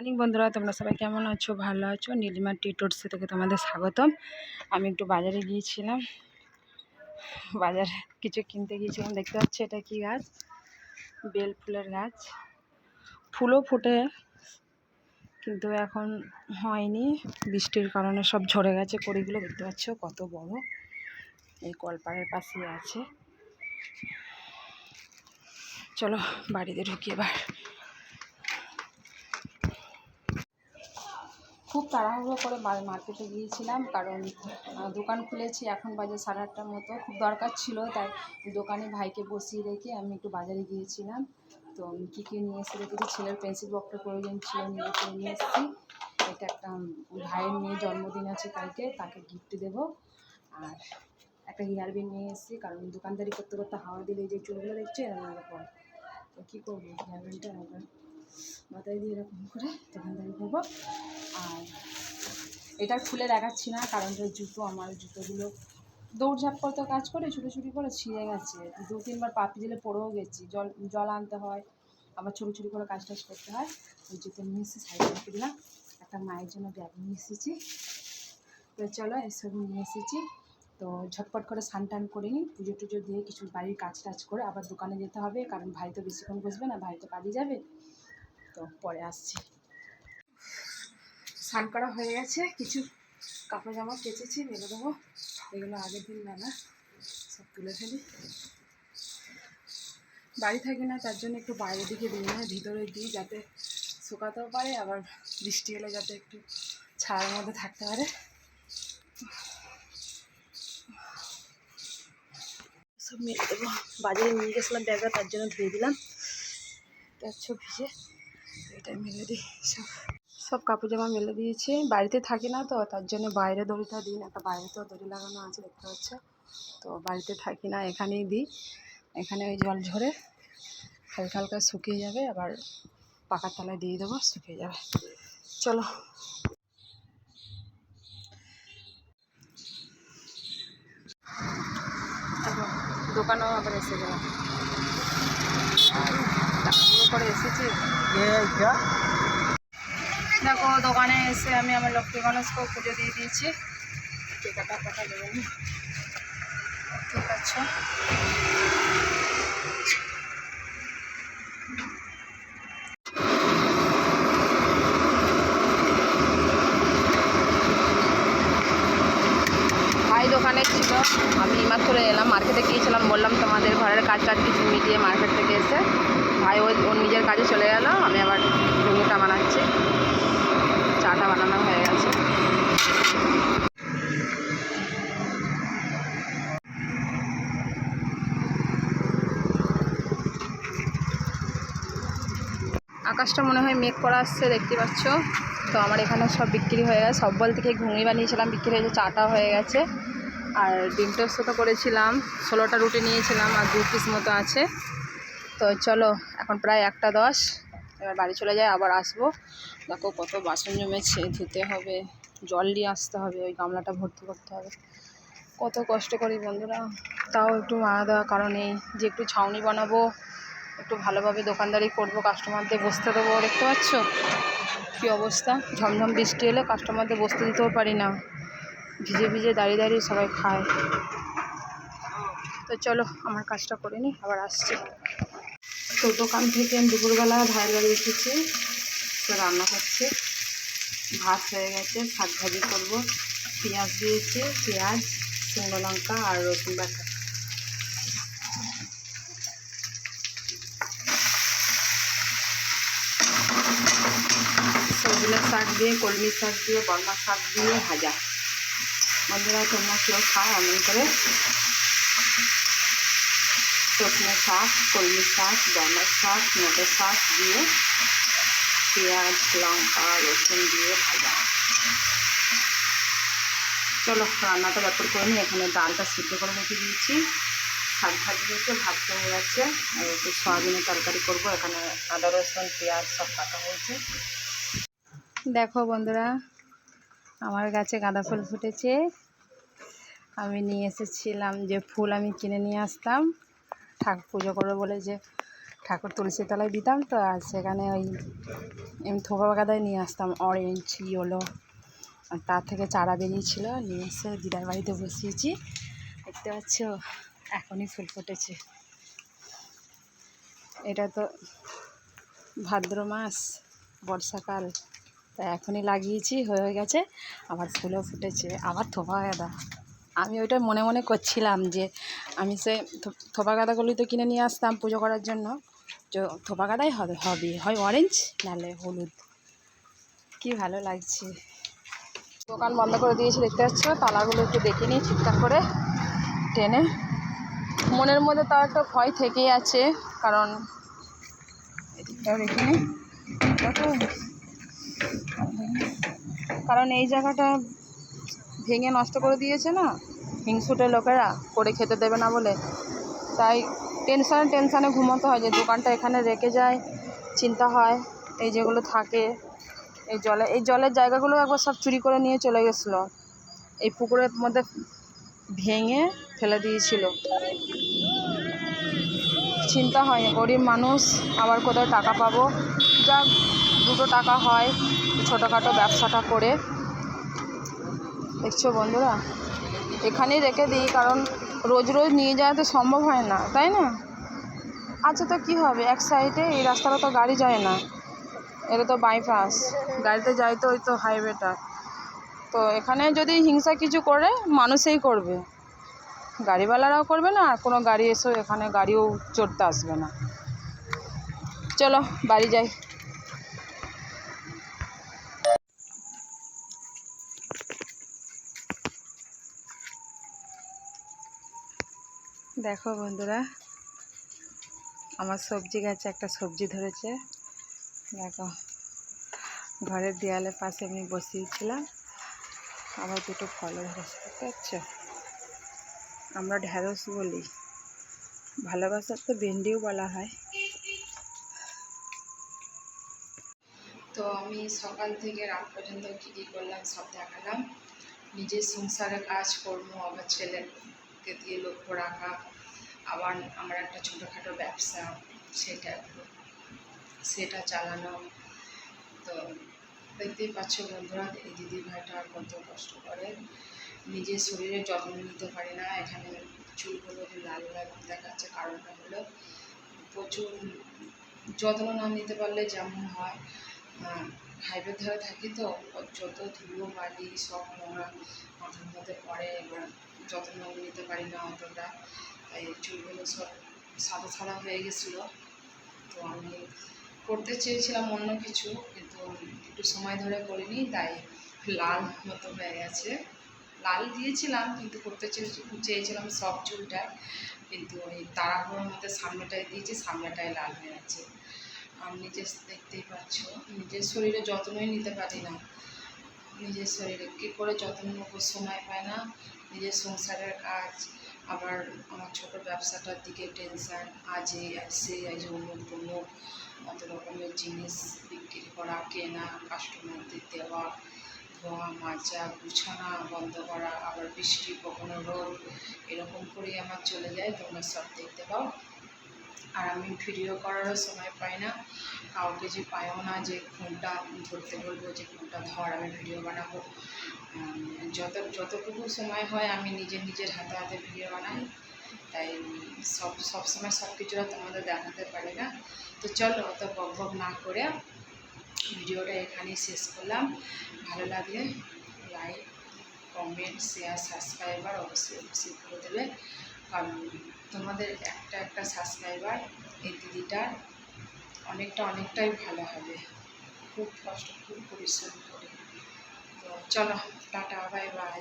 অনেক বন্ধুরা, তোমরা সবাই কেমন আছো? ভালো আছো? নীলিমা টিটোর্সে থেকে তোমাদের স্বাগতম। আমি একটু বাজারে গিয়েছিলাম। বাজারে কিছু কিনতে গিয়েছিলাম। দেখতে পাচ্ছি এটা কি গাছ? বেল ফুলের গাছ। ফুলও ফোটে, কিন্তু এখন হয়নি। বৃষ্টির কারণে সব ঝরে গেছে কড়িগুলো। দেখতে পাচ্ছ কত বড়। এই কলপাড়ের পাশেই আছে। চলো বাড়িতে ঢুকি এবার। খুব তাড়াহুড়ো করে মার্কেটে গিয়েছিলাম, কারণ দোকান খুলেছি এখন বাজে সাড়ে আটটার মতো। খুব দরকার ছিল, তাই দোকানে ভাইকে বসিয়ে রেখে আমি একটু বাজারে গিয়েছিলাম। তো কী কী নিয়ে এসে রেখেছি, ছেলের পেন্সিল বক্সটা প্রয়োজন ছিল নিয়ে এসে নিয়ে এসেছি। এটা একটা ভাইয়ের মেয়ে জন্মদিন আছে কালকে, তাকে গিফট দেবো। আর একটা হেয়ারবিন নিয়ে এসেছি, কারণ দোকানদারি করতে করতে হাওয়া দিলে যে চুলগুলো দেখছে এরকম এরকম তো কী করব হেয়ারবিনটা আবার মাথায় দিয়ে এরকম করে দোকানদারি করব। আর এটা খুলে দেখাচ্ছি না, কারণ জুতো আমার, জুতোগুলো দৌড়ঝাঁপ করতে কাজ করে, ছুটোছুটি করে ছিঁড়ে গেছে। দু তিনবার পাপি দিলে পড়েও গেছি। জল জল আনতে হয়, আবার ছুটি ছুটি করে কাজ টাজ করতে হয়। ওই জুতো নিয়ে এসেছি সাইডে রেখে দিলাম, একটা মায়ের জন্য ব্যাগ নিয়ে এসেছি। তো চলো, এসব নিয়ে এসেছি। তো ঝটপট করে স্নান টান করে নিই, পুজো টুজো দিয়ে কিছু বাড়ির কাজ টাজ করে আবার দোকানে যেতে হবে, কারণ ভাই তো বেশিক্ষণ বসবে না, ভাই তো কাজে যাবে। তো পরে আসছি। স্নান করা হয়ে গেছে। কিছু কাপড় জামা কেচেছি, মেলে দেবো। এগুলো আগের দিন মেলা সব তুলে ফেলি। বাড়ি থাকি না, তার জন্য একটু বাইরের দিকে দিই না, ভিতরে দিই যাতে শুকাতেও পারে, আবার বৃষ্টি এলে যাতে একটু ছায়ার মধ্যে থাকতে পারে। সব মেলে দেবো। বাজারে নিয়ে গেছিলাম ব্যাগটা, তার জন্য ধুয়ে দিলাম। যাচ্ছ ভিজে, এটা মেলে দিই সব। সব কাপড় জামা মেলে দিয়েছি। বাড়িতে থাকি না তো, তার জন্য বাইরে দড়িটা দিই না একটা বাইরে তো দড়ি লাগানো আছে, দেখতে পাচ্ছ। তো বাড়িতে থাকি না, এখানেই দিই। এখানে ওই জল ঝরে হালকা হালকা শুকিয়ে যাবে, আবার পাকার তলায় দিয়ে দেবো, শুকিয়ে যাবে। চলো। দোকানেও আবার এসে গেলাম করে এসেছি। দেখো, দোকানে এসে আমি আমার লক্ষ্মী গণেশকেও পুজো দিয়ে দিয়েছি। টিকাটা কথা দেবে না ঠিক আছে ভাই দোকানে ছিল আমি মাত্র এলাম মার্কেটে গিয়েছিলাম বললাম তোমাদের ঘরের কাজ মিটিয়ে মার্কেট থেকে এসে ভাই ওই ওর নিজের কাজে চলে গেল, আমি আবার ডুমুটা বানাচ্ছি। চাটা বানানো হয়ে গেছে। আকাশটা মনে হয় মেঘ করা আসছে, দেখতে পাচ্ছ? তো আমার এখানে সব বিক্রি হয়ে গেছে। সব বল থেকে ঘুগনি বানিয়েছিলাম, বিক্রি হয়েছে চাটা হয়ে গেছে। আর ডিম টোস্ট তো করেছিলাম, ষোলোটা রুটি নিয়েছিলাম আর দু পিস মতো আছে। তো চলো, এখন প্রায় একটা দশ। এবার বাড়ি চলে যাই, আবার আসব। দেখো কত বাসন জমেছে, ধুতে হবে, জল নিয়ে আসতে হবে, ওই গামলাটা ভর্তি করতে হবে। কত কষ্ট করি বন্ধুরা। তাও একটু মারা দেওয়ার কারণে যে একটু ছাউনি বানাবো, একটু ভালোভাবে দোকানদারি করব, কাস্টমারদের বসতে দেবো, দেখতে পাচ্ছ? কী অবস্থা? ঝমঝম বৃষ্টি এলে কাস্টমারদের বসতে দিতেও পারি না। ভিজে ভিজে দাঁড়িয়ে দাঁড়িয়ে সবাই খায়। তো চলো, আমার কাজটা করে নিই, আবার আসছি। তো দোকান থেকে আমি দুপুরবেলা ভাইয়ের বাড়ি এসেছি, তো রান্না করছি ভাত হয়ে গেছে, শাক ভাজি করব। পেঁয়াজ দিয়েছি, পেঁয়াজ, শুকনো লঙ্কা আর রসুন বাটা। সজনে শাক দিয়ে, কলমি শাক দিয়ে, বর্মা শাক দিয়ে ভাজা। বন্ধুরা তোমরা কেউ খাও এমন করে সজনে শাক, কলমি শাক বর্মা শাক নোটে শাক দিয়ে পেঁয়াজ, লঙ্কা, রসুন দিয়ে ভাজা। চলো, রান্নাটা ব্যাপার করে নিই। এখানে ডালটা সিদ্ধ করে রেখে দিয়েছি। শাক ভাজি দিয়েছে ভাত হয়ে গেছে। আর একটু সয়াবিনের তরকারি করব। এখানে আদা, রসুন, পেঁয়াজ সব কাটা হয়েছে। দেখো বন্ধুরা আমার গাছে গাঁদা ফুল ফুটেছে। আমি নিয়ে এসেছিলাম যে ফুল আমি কিনে নিয়ে আসতাম। ঠাকুর পুজো করব বলে যে ঠাকুর তুলসী তলায় দিতাম তো, আর সেখানে ওই এমনি থোপা গাদায় নিয়ে আসতাম অরেঞ্জ ইয়েলো আর তার থেকে চারা বেরিয়েছিল। নিয়ে এসে দিদার বাড়িতে বসিয়েছি। দেখতে পাচ্ছ, এখনই ফুল ফুটেছে। এটা তো ভাদ্র মাস, বর্ষাকাল। তা এখনই লাগিয়েছি, হয়ে গেছে। আবার ফুলও ফুটেছে। আবার থোপা গাঁদা। আমি ওইটা মনে মনে করছিলাম যে আমি সে থোপা গাঁদাগুলি তো কিনে নিয়ে আসতাম পুজো করার জন্য। তো থোপা গাঁদাই হবে হবে। হয় অরেঞ্জ নাহলে হলুদ। কি ভালো লাগছে। দোকান বন্ধ করে দিয়েছি, দেখতে পাচ্ছ? তালাগুলো একটু দেখে নিই ঠিকঠাক করে টেনে। মনের মধ্যে তার একটা ভয় থেকেই আছে, কারণ এদিকটাও দেখে নিই। কারণ এই জায়গাটা ভেঙে নষ্ট করে দিয়েছে না? হিংসুটে লোকেরা করে খেতে দেবে না বলে। তাই টেনশানে টেনশানে ঘুমোতে হয় যে দোকানটা এখানে রেখে যায়, চিন্তা হয়, এই যেগুলো থাকে, এই জলে, এই জলের জায়গাগুলো একবার সব চুরি করে নিয়ে চলে গেছিল। এই পুকুরের মধ্যে ভেঙে ফেলে দিয়েছিল। চিন্তা হয় গরিব মানুষ, আবার কোথায় টাকা পাবো? যাক দুটো টাকা হয় ছোটোখাটো ব্যবসাটা করে। দেখছ বন্ধুরা? এখানেই রেখে দিই, কারণ রোজ রোজ নিয়ে যাওয়া তো সম্ভব হয় না, তাই না? আচ্ছা তো কী হবে? এক সাইডে এই রাস্তাটা তো গাড়ি যায় না, এটা তো বাইপাস গাড়িতে যায় তো ওই তো হাইওয়েটা তো এখানে যদি হিংসা কিছু করে, মানুষেই করবে। গাড়িওয়ালারাও করবে না, আর কোনো গাড়ি এসেও এখানে গাড়িও চড়তে আসবে না। চলো, বাড়ি যাই। দেখো বন্ধুরা, আমার সবজি গাছে একটা সবজি ধরেছে। দেখো, ঘরের দেয়ালের পাশে আমি বসিয়েছিলাম। আবার দুটো ফলও ধরেছে, দেখতে পাচ্ছ? আমরা ঢ্যাঁড়স বলি। ভালোবাসার তো ভেন্ডিও বলা হয়। তো আমি সকাল থেকে রাত পর্যন্ত কী করলাম সব দেখালাম। নিজের সংসারে কাজ আমার আবার ছেলেকে দিয়ে লক্ষ্য রাখা, আবার আমার একটা ছোটোখাটো ব্যবসা, সেটা সেটা চালানো। তো দেখতেই পাচ্ছ বন্ধুরা, এই দিদি ভাইটা কত কষ্ট করে। নিজের শরীরের যত্ন নিতে পারি না, এখানে চুলগুলো লাল লাল দেখাচ্ছে কারণটা হলো প্রচুর যত্ন না নিতে পারলে যেমন হয়। হাইওয়ের ধারে থাকি তো, যত ধুলো, বালি সব নোংরা মাথার মধ্যে পড়ে, এবার যত্ন নিতে পারি না অতটা। তাই চুলগুলো সব সাদা সাদা হয়ে গেছিল। তো আমি করতে চেয়েছিলাম অন্য কিছু, কিন্তু একটু সময় ধরে করিনি, তাই লাল মতো হয়ে গেছে। লাল দিয়েছিলাম, কিন্তু করতে চেয়ে- চেয়েছিলাম সব চুলটা, কিন্তু ওই তাড়াহুড়োর মধ্যে সামনেটায় দিয়েছি সামনেটায় লাল হয়ে আছে আর নিজে দেখতেই পাচ্ছ, নিজের শরীরে যত্নই নিতে পারি না। নিজের শরীরে কী করে যত্ন নেব সময় পায় না। নিজের সংসারের কাজ আবার আমার ছোট ব্যবসাটার দিকে টেনশান আজ এই আজ আজ অমুক তমুক অত রকমের জিনিস বিক্রি করা, কেনা কাস্টমারদের দেওয়া, ধোয়া, মাজা, গুছানা, বন্ধ করা, আবার বৃষ্টি, কখনো রোদ, এরকম করেই আমার চলে যায়, তোমরা সব দেখতে পাও। আর আমি ভিডিও করারও সময় পাই না। কাউকে যে পাইও না যে ফোনটা ধরতে বলব, যে ফোনটা ধর আমি ভিডিও বানাবো। যত, যতটুকু সময় হয় আমি নিজের নিজের হাতে হাতে ভিডিও বানাই। তাই সব সব সময় সব কিছুটা তোমাদের দেখাতে পারি না। তো চলো অত বক বক না করে ভিডিওটা এখানেই শেষ করলাম। ভালো লাগলে লাইক কমেন্ট শেয়ার সাবস্ক্রাইবার অবশ্যই অবশ্যই করে দেবে। তোমাদের একটা একটা সাবস্ক্রাইবার এই দিদিটার অনেকটা অনেকটাই ভালো হবে। খুব কষ্ট, খুব পরিশ্রম করে। তো চলো, টাটা বাই বাই